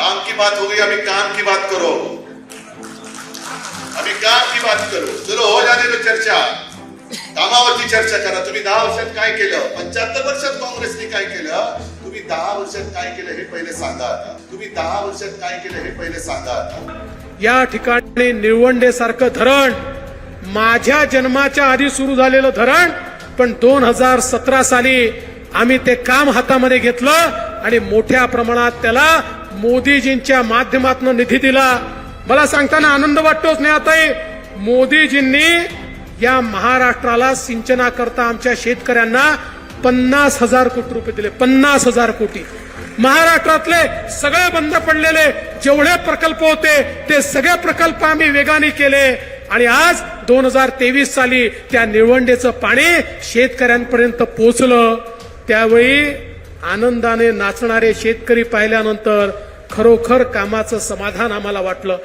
राम की बात हो गई अभी काम की बात करो। अभी काम की बात करो। चलो हो जाने दो चर्चा। कामावरती चर्चा करा। तुम्ही दहा वर्षात काय केलं? पंच्याहत्तर वर्षात काँग्रेसने काय केलं? तुम्ही दहा वर्षात काय केलं हे पहिले सांगा आता. तुम्ही दहा वर्षात काय केलं हे पहिले सांगा आता. या ठिकाणी निळवंडे सारखं धरण माझ्या जन्माच्या आधी सुरू झालेलं धरण पण दोन हजार सतरा साली आम्ही ते काम हातामध्ये घेतलं आणि मोठ्या प्रमाणात त्याला मोदीजींच्या माध्यमातून निधी दिला. मला सांगताना आनंद वाटतोच नाही आता मोदीजींनी या महाराष्ट्राला सिंचनाकरता आमच्या शेतकऱ्यांना पन्नास हजार कोटी रुपये दिले. पन्नास हजार कोटी. महाराष्ट्रातले सगळे बंद पडलेले जेवढे प्रकल्प होते ते सगळे प्रकल्प आम्ही वेगाने केले. आणि आज दोन हजार तेवीस साली त्या निळवंडेचं पाणी शेतकऱ्यांपर्यंत पोहोचलं. त्यावेळी आनंदाने नाचणारे शेतकरी पाहिल्यानंतर खरोखर कामाचं समाधान आम्हाला वाटलं.